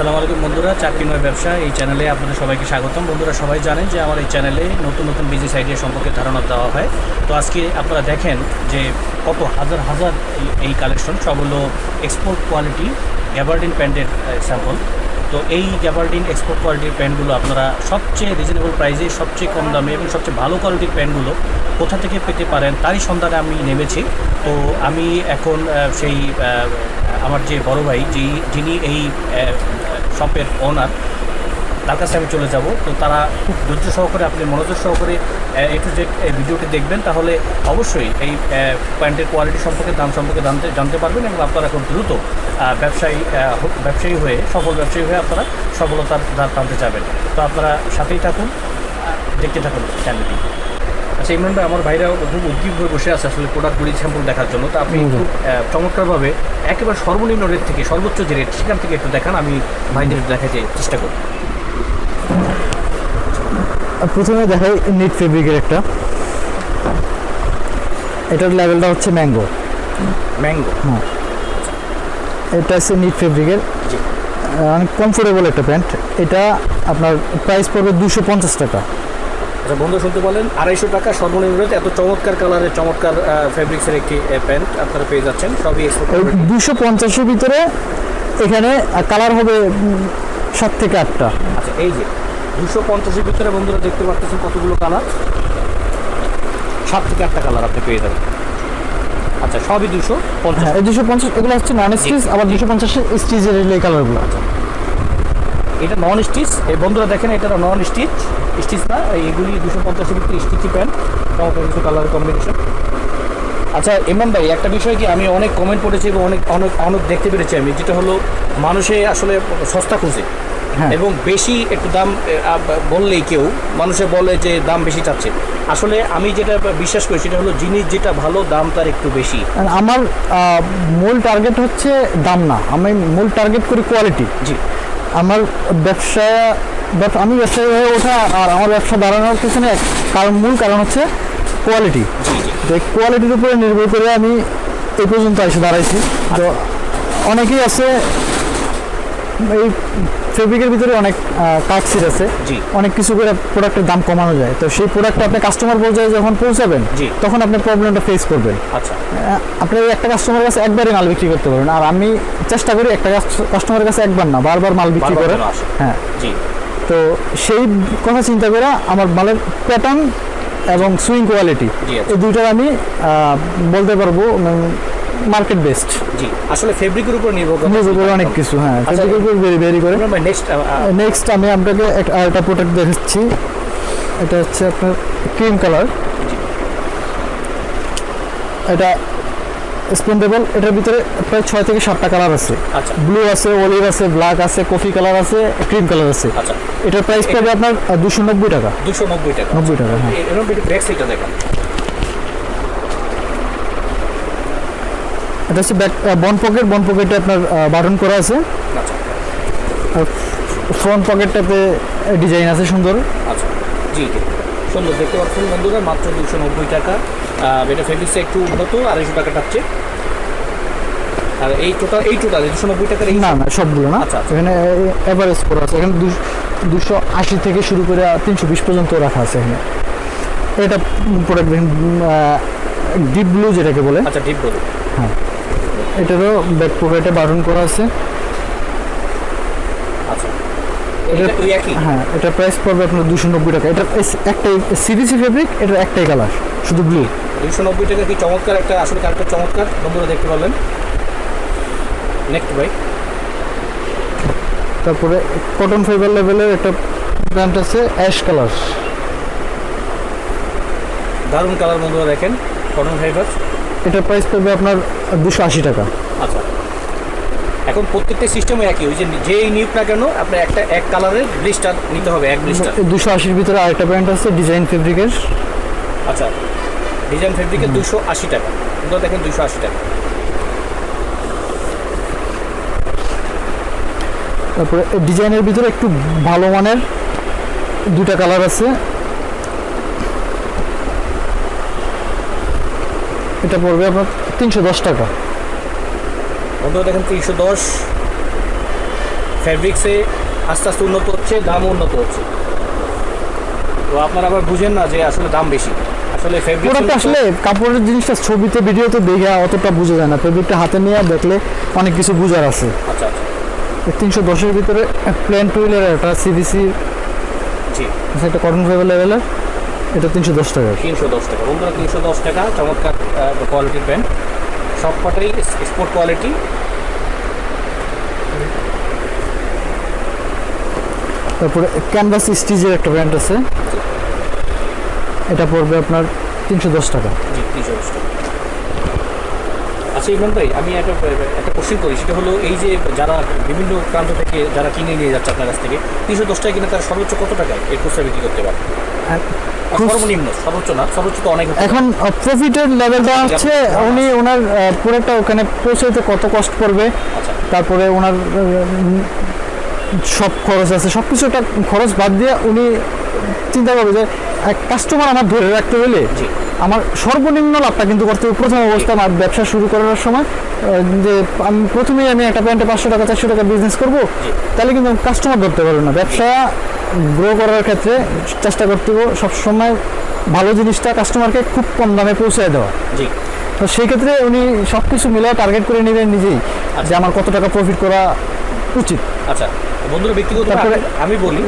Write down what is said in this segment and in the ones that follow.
আসসালামু আলাইকুম বন্ধুরা চাকরিময় ব্যবসা, এই চ্যানেলে আপনাদের সবাইকে স্বাগতম। বন্ধুরা, সবাই জানেন যে আমার এই চ্যানেলে নতুন নতুন বিজনেস আইডিয়া সম্পর্কে ধারণা দেওয়া হয়। তো আজকে আপনারা দেখেন যে কত হাজার হাজার এই- কালেকশন সব হলো এক্সপোর্ট কোয়ালিটি গ্যাবার্ডিন প্যান্টের স্যাম্পল তো এই গ্যাবার্ডিন এক্সপোর্ট কোয়ালিটির প্যান্টগুলো আপনারা সবচেয়ে রিজনেবল প্রাইসে সবচেয়ে কম দামে এবং সবচেয়ে ভালো কোয়ালিটির প্যান্টগুলো কোথা থেকে পেতে পারেন তারই সন্ধানে আমি নেমেছি। তো আমি এখন সেই আমার যে বড় ভাই যিনি এই শপের ওনার তার কাছে আমি চলে যাব। তো তারা খুব ধৈর্য সহকারে, আপনি মনোযোগ সহকারে একটু যে এই ভিডিওটি দেখবেন। তাহলে অবশ্যই এই প্যান্টের কোয়ালিটি সম্পর্কে, দাম সম্পর্কে জানতে জানতে পারবেন এবং আপনারা খুব দ্রুত ব্যবসায়ী ব্যবসায়ী হয়ে, সফল ব্যবসায়ী হয়ে আপনারা সফলতার দ্বার টানতে যাবেন। তো আপনারা সাথেই থাকুন দেখতে থাকুন চ্যানেলটি আচ্ছা ইমরান ভাই আমার ভাইরা খুব উদ্গ্রীব হয়ে বসে আছে আসলে প্রোডাক্টগুলি স্যাম্পল দেখার জন্য। তো আপনি খুব চমৎকারভাবে একেবারে সর্বনিম্ন রেট থেকে সর্বোচ্চ যে রেট সেখান থেকে একটু দেখান আমি ভাইদের দেখাতে চেষ্টা করি আর প্রথমে দেখাই নিট ফেব্রিকের একটা। এটার লেভেলটা হচ্ছে ম্যাঙ্গো ম্যাঙ্গো হ্যাঁ এটা হচ্ছে নিট ফেব্রিকের অনেক কমফোর্টেবল একটা প্যান্ট এটা আপনার প্রাইস পড়বে দুশো পঞ্চাশ টাকা। আচ্ছা বন্ধু শুনতে বলেন আড়াইশো টাকা সর্বনিম্ন এত চমৎকার কালারের চমৎকার ফেব্রিক্সের একটি প্যান্ট আপনারা পেয়ে যাচ্ছেন। সবই দুশো পঞ্চাশের ভিতরে এখানে কালার হবে সাত থেকে আটটা। আচ্ছা এই যে দুশো পঞ্চাশের ভিতরে বন্ধুরা দেখতে পাচ্ছেন কতগুলো কালার সাত থেকে আটটা কালার আপনি পেয়ে যাবেন। আচ্ছা সবই দুশো পঞ্চাশ। হ্যাঁ এই দুশো পঞ্চাশ এগুলো হচ্ছে নন স্টিচ আবার দুশো পঞ্চাশের স্টিচের এই কালারগুলো এটা নন স্টিচ এই বন্ধুরা দেখেন এটা নন স্টিচ স্টিচ না এগুলি দুশো পঞ্চাশের ভিতরে স্টিচি প্যান্ট চমৎকার কিছু কালারের কম্বিনেশন আচ্ছা ইমরান ভাই একটা বিষয় কি আমি অনেক কমেন্ট পড়েছি এবং অনেক অনেক অনেক দেখতে পেরেছি আমি যেটা হলো মানুষে আসলে সস্তা খুঁজে। হ্যাঁ। এবং বেশি একটু দাম বললেই কেউ মানুষে বলে যে দাম বেশি চাচ্ছে। আসলে আমি যেটা বিশ্বাস করি সেটা হলো জিনিস যেটা ভালো দাম তার একটু বেশি। আমার মূল টার্গেট হচ্ছে দাম না। আমি মূল টার্গেট করি কোয়ালিটি জি। আমার ব্যবসা ব্যব- আমি ব্যবসায়ী হয়ে ওঠা আর আমার ব্যবসা বাড়ানোর পিছনে এক কারণ মূল কারণ হচ্ছে কোয়ালিটি তো এই কোয়ালিটির উপরে নির্ভর করে আমি এই পর্যন্ত এসে দাঁড়াইছি। তো অনেকেই আছে এই ফেব্রিকের ভিতরে অনেক কাটসিট আছে। অনেক কিছু করে প্রোডাক্টের দাম কমানো যায়। তো সেই প্রোডাক্টটা আপনি কাস্টমার পর্যায়ে যখন পৌঁছাবেন তখন আপনি প্রবলেমটা ফেস করবেন। আচ্ছা। আপনি একটা কাস্টমারের কাছে একবারই মাল বিক্রি করতে পারবেন। আর আমি চেষ্টা করি একটা কাস্টমারের কাছে একবার না বারবার মাল বিক্রি করে হ্যাঁ। তো সেই কথা চিন্তা করে আমার মালের প্যাটার্ন এবং সুইং কোয়ালিটি আচ্ছা। এই দুইটার আমি বলতে পারব। মার্কেট বেস্ট জি আসলে ফেব্রিকের উপর নির্ভর করে। উপরে অনেক কিছু হ্যাঁ আচ্ছা। ফেব্রিকের উপর ভেরি ভেরি করে। নেক্সট নেক্সট আমি আপনাকে এক- আরেকটা প্রোডাক্ট দেখাচ্ছি। এটা হচ্ছে আপনার ক্রিম কালার এটা স্পেন্ডেবল এটার ভিতরে প্রায় ছয় থেকে সাতটা কালার আছে। আচ্ছা। ব্লু আছে অলিভ আছে ব্ল্যাক আছে কফি কালার আছে ক্রিম কালার আছে। আচ্ছা। এটার প্রাইস পাবে আপনার দুশো নব্বই টাকা। দুশো নব্বই টাকা। নব্বই টাকা হ্যাঁ। ব্যাক সাইডটা দেখান। এটা হচ্ছে ব্যাক বন পকেট বন পকেটে আপনার বাটন করা আছে। আচ্ছা। আর ফ্রন্ট পকেটটাতে ডিজাইন আছে সুন্দর। আচ্ছা। জি সুন্দর দেখতে পাচ্ছেন বন্ধুরা মাত্র দুশো নব্বই টাকা। এটা ফেব্রিক্সে একটু উন্নত আড়াইশো টাকা টাচ্ছে আর এই টোটাল এই টোটাল দুশো নব্বই টাকার এই না না সবগুলো না। আচ্ছা, আচ্ছা। এখানে এভারেজ করা আছে। এখানে দুশো আশি থেকে শুরু করে তিনশো বিশ পর্যন্ত রাখা আছে এখানে। এটা প্রোডাক্ট ডিপ ব্লু যেটাকে বলে। আচ্ছা ডিপ বলুন এটারও ব্যাক পকেটে বাটন করা আছে। আচ্ছা। হ্যাঁ এটা প্রাইস পড়বে আপনার দুশো নব্বই টাকা। এটা একটাই সিরিসি ফেব্রিক এটার একটাই কালার শুধু ব্লু দুশো নব্বই টাকা কি চমৎকার? একটা আসলে কারেক্টার চমৎকার। বন্ধুরা দেখতে পারলেন। নেক্সট ভাই। তারপরে কটন ফাইবার লেভেলের একটা প্যান্ট আছে অ্যাশ কালার দারুণ কালার বন্ধুরা দেখেন কটন ফাইবার এটার প্রাইস পড়বে আপনার দুশো আশি টাকা। আচ্ছা। এখন প্রত্যেকটা সিস্টেমে একই ওই যে যেই নিউক না কেন আপনার একটা এক কালারের ব্লিস্টার নিতে হবে এক ব্লিস্টার দুশো আশির ভিতরে আরেকটা প্যান্ট আছে ডিজাইন ফেব্রিকের আচ্ছা ডিজাইন ফেব্রিকের দুশো আশি টাকা কিন্তু দেখেন দুশো আশি টাকা। তারপরে ডিজাইনের ভিতরে একটু ভালো মানের দুটা কালার আছে। এটা পড়বে আপনার তিনশো দশ টাকা। বন্ধুরা দেখেন তিনশো দশ। ফ্যাব্রিক্সে আস্তে আস্তে উন্নত হচ্ছে দামও উন্নত হচ্ছে। তো আপনারা আবার বুঝেন না যে আসলে দাম বেশি। আসলে ফেব্রিক প্রোডাক্ট আসলে কাপড়ের জিনিসটা ছবিতে ভিডিওতে দেখে অতটা বোঝা যায় না। ফেব্রিকটা হাতে নিয়ে দেখলে অনেক কিছু বোঝার আছে। আচ্ছা আচ্ছা। তিনশো দশের ভিতরে প্লেন টুইলের একটা সিবিসি জি। একটা কটন ফাইবার লেভেলের এটা তিনশো দশ টাকা। তিনশো দশ টাকা। বন্ধুরা তিনশো দশ টাকা চমৎকার কোয়ালিটির প্যান্ট সব কটাই স্পোর্ট কোয়ালিটি তারপরে ক্যানভাস স্টিজের একটা ব্র্যান্ড আছে। এটা পড়বে আপনার তিনশো দশ টাকা। জি তিনশো দশ টাকা। আচ্ছা ইমরান ভাই আমি একটা একটা কোশ্চেন করি সেটা হলো এই যে যারা বিভিন্ন প্রান্ত থেকে যারা কিনে নিয়ে যাচ্ছে আপনার কাছ থেকে তিনশো দশ টাকা কিনে তারা সর্বোচ্চ কত টাকায় এই খুচরা বিক্রি করতে পারে? আর সর্বনিম্ন সর্বোচ্চ না সর্বোচ্চ তো অনেক এখন প্রফিটের লেভেলটা হচ্ছে উনি ওনার পুরোটা ওখানে পৌঁছাইতে কত কষ্ট পড়বে আচ্ছা। তারপরে ওনার সব খরচ আছে। সব কিছু একটা খরচ বাদ দিয়ে উনি চিন্তা করবে যে এক কাস্টমার আমার ধরে রাখতে হলে আমার সর্বনিম্ন লাভটা কিন্তু করতে হবে। প্রথম অবস্থায় আমার ব্যবসা শুরু করার সময় যে আমি প্রথমেই আমি একটা প্যান্টে পাঁচশো টাকা চারশো টাকা বিজনেস করব তাহলে কিন্তু আমি কাস্টমার ধরতে পারবে না। ব্যবসা গ্রো করার ক্ষেত্রে চেষ্টা করতে হবে সবসময় ভালো জিনিসটা কাস্টমারকে খুব কম দামে পৌঁছে দেওয়া। জি। তো সেই ক্ষেত্রে উনি সব কিছু মিলে টার্গেট করে নেবেন নিজেই যে আমার কত টাকা প্রফিট করা উচিত। আচ্ছা বন্ধুরা ব্যক্তিগত আমি বলি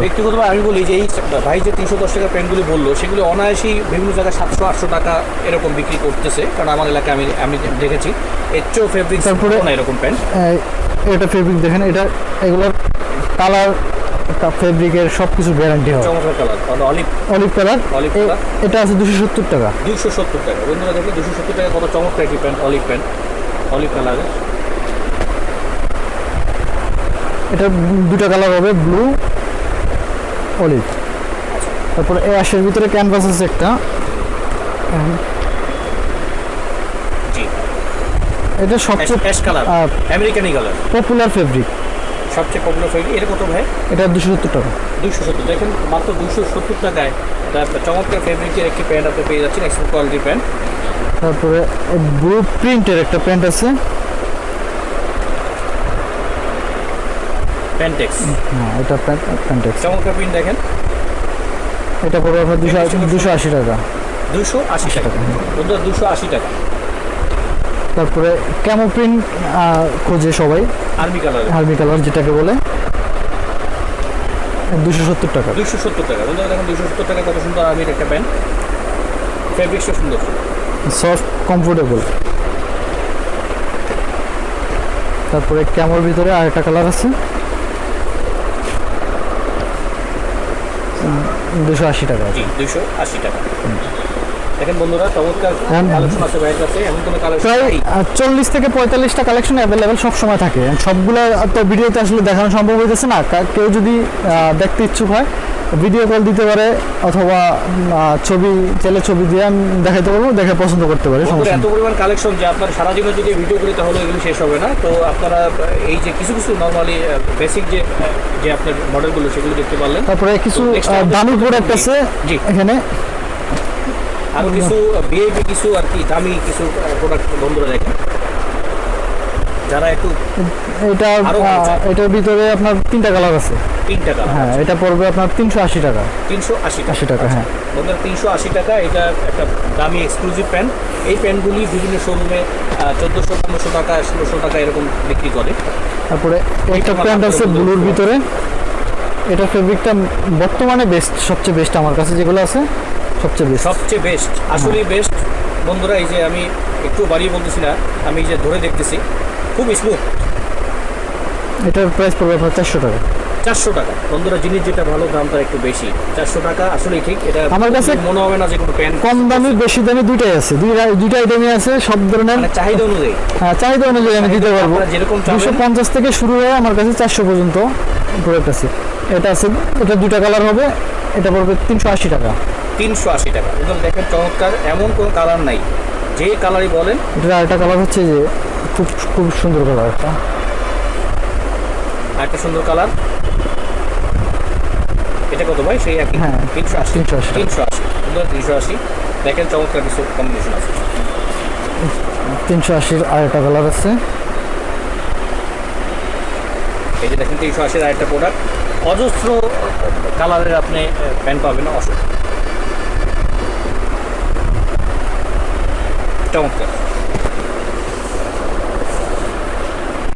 ব্যক্তিগতভাবে আমি বলি যে এই ভাই যে তিনশো দশ টাকার প্যান্টগুলি বলল সেগুলি অনায়াসেই বিভিন্ন জায়গায় সাতশো আটশো টাকা এরকম বিক্রি করতেছে কারণ আমার এলাকায় আমি আমি দেখেছি। এর চেয়েও ফেব্রিক তারপরে- এরকম প্যান্ট। এটা ফেব্রিক দেখেন এটা এগুলোর কালার ফেব্রিকের সব কিছু গ্যারান্টি হয়। চমৎকার colour olive olive colour olive colour এটা আছে দুশো সত্তর টাকা। দুশো সত্তর টাকা বন্ধুরা দেখে দুশো সত্তর টাকা কত চমৎকার একটি প্যান্ট অলিভ প্যান্ট অলিভ কালারের এটা দুটা কালার হবে ব্লু অলিভ তারপরে এই আশের ভিতরে ক্যানভাস আছে একটা। জি। এটা সবচেয়ে অ্যাশ কালার আমেরিকানি কালার পপুলার ফেব্রিক সবচেয়ে পপুলার ফেব্রিক এটা কত ভাই? এটা দুশো সত্তর টাকা। দুইশো সত্তর দেখেন মাত্র দুশো সত্তর টাকায় চমৎকার ফেব্রিকের একটি প্যান্ট আপনি পেয়ে যাচ্ছেন এক্সপোর্ট কোয়ালিটির প্যান্ট তারপরে ব্লু প্রিন্টের একটা প্যান্ট আছে। প্যান্টেক্স হ্যাঁ এটা প্যান্ট প্যান্টেক্স চমৎকার প্রিন্ট দেখেন। এটা পড়বে আপনার দুশো দুশো আশি টাকা। দুশো আশি টাকা। বন্ধুরা দুশো আশি টাকা। তারপরে ক্যামো প্রিন্ট খোঁজে সবাই? আর্মি কালার আর্মি কালার যেটাকে বলে। দুশো সত্তর টাকা। দুশো সত্তর টাকা। বন্ধুরা দেখেন দুশো সত্তর টাকা কত সুন্দর আর্মির একটা প্যান্ট ফেব্রিক্সটা সুন্দর। সফট কমফোর্টেবল তারপরে ক্যামোর ভিতরে আরেকটা কালার আছে। দুশো আশি টাকা জি দুশো আশি টাকা। দেখেন বন্ধুরা চমৎকার হ্যাঁ। কালেকশন আছে ভাইয়ের কাছে। এমন কোনো কালেকশন প্রায় চল্লিশ থেকে পঁয়তাল্লিশটা কালেকশন অ্যাভেলেবেল সব সময় থাকে। সবগুলো তো ভিডিওতে আসলে দেখানো সম্ভব হয়েছে না। কেউ যদি দেখতে ইচ্ছুক হয় ভিডিও কল দিতে পারে অথবা ছবি চাইলে ছবি দিয়ে আমি দেখাতে পারব দেখে পছন্দ করতে পারে সমস্যা এত পরিমাণ কালেকশন যে আপনার সারা জীবনে যদি ভিডিও করি তাহলে এগুলো শেষ হবে না। তো আপনারা এই যে কিছু কিছু নর্মালি বেসিক যে যে আপনার মডেলগুলো সেগুলো দেখতে পারলেন। তারপরে কিছু দামি প্রোডাক্ট আছে জি। এখানে। আরও কিছু বিএপি কিছু আর কি দামি কিছু প্রোডাক্ট বন্ধুরা দেখেন। যারা একটু এটা এটার ভিতরে আপনার তিনটা কালার আছে। তিন টাকা হ্যাঁ এটা পড়বে আপনার তিনশো আশি টাকা। তিনশো আশি টাকা। আশি টাকা হ্যাঁ। বন্ধুরা তিনশো আশি টাকা এটা একটা দামি এক্সক্লুসিভ প্যান্ট এই প্যান্টগুলি বিভিন্ন শোরুমে চোদ্দোশো পনেরোশো টাকা ষোলোশো টাকা এরকম বিক্রি করে। তারপরে একটা প্যান্ট আছে ব্লুর ভিতরে। এটা ফেব্রিকটা বর্তমানে বেস্ট সবচেয়ে বেস্ট আমার কাছে যেগুলো আছে সবচেয়ে বেস্ট সবচেয়ে বেস্ট আসলেই বেস্ট বন্ধুরা এই যে আমি একটু বাড়িয়ে বলতেছি না আমি যে ধরে দেখতেছি খুব স্মুথ এটার প্রাইস পড়বে আপনার চারশো টাকা। চারশো টাকা। বন্ধুরা জিনিস যেটা ভালো দাম তার একটু বেশি। চারশো টাকা আসলেই ঠিক। এটা আমার কাছে- মনে হবে না যে কোনো প্যান্ট কম দামি বেশি দামি দুইটাই আছে। দুইটা দুইটা আইটেমই আছে সব ধরনের। মানে চাহিদা অনুযায়ী। হ্যাঁ, চাহিদা অনুযায়ী আমি দিতে পারব। যেরকম দুশো পঞ্চাশ থেকে শুরু হয়ে আমার কাছে চারশো পর্যন্ত প্রোডাক্ট আছে। এটা আছে এটা দুইটা কালার হবে। এটা পড়বে তিনশো আশি টাকা। তিনশো আশি টাকা। একদম দেখেন চমৎকার এমন কোনো কালার নাই। যে কালারই বলেন। এটার আরেকটা কালার হচ্ছে যে খুব খুব সুন্দর কালার একটা। একটা সুন্দর কালার এটা কত ভাই? সেই একই? হ্যাঁ, তিনশো আশি? 380 তিনশো আশি। সুন্দর তিনশো আশি। দেখেন চমৎকার কিছু কম্বিনেশন আছে। তিনশো আশির আরেকটা কালার আছে। এই যে দেখেন তিনশো আশির আরেকটা প্রোডাক্ট অজস্র কালারের আপনি প্যান্ট পাবেন অসুখ চমৎকার।